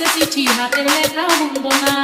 লিখছে চিঠি হাতের লেখা মন্দ না